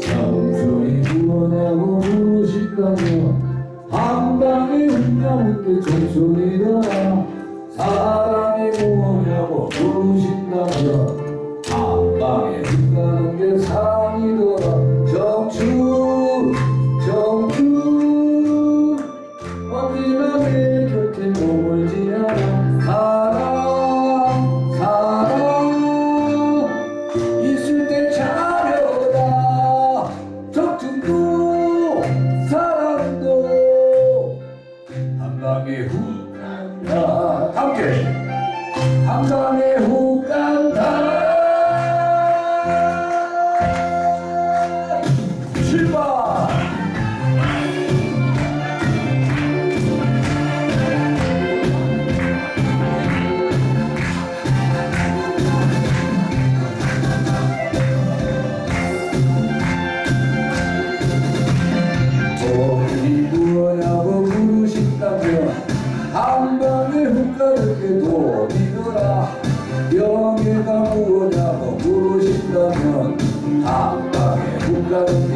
정수리 무엇냐고 물으실까요? 한방에 훌륭한 게 정수리더라 사랑이 무엇냐고 물으신다면 한방에 한방에 훅 간다 함께. 한방에 훅 간다 한 방에 훅가는 게 돈이더라. 명예가 무엇냐고 물으신다면 한 방에 훅가는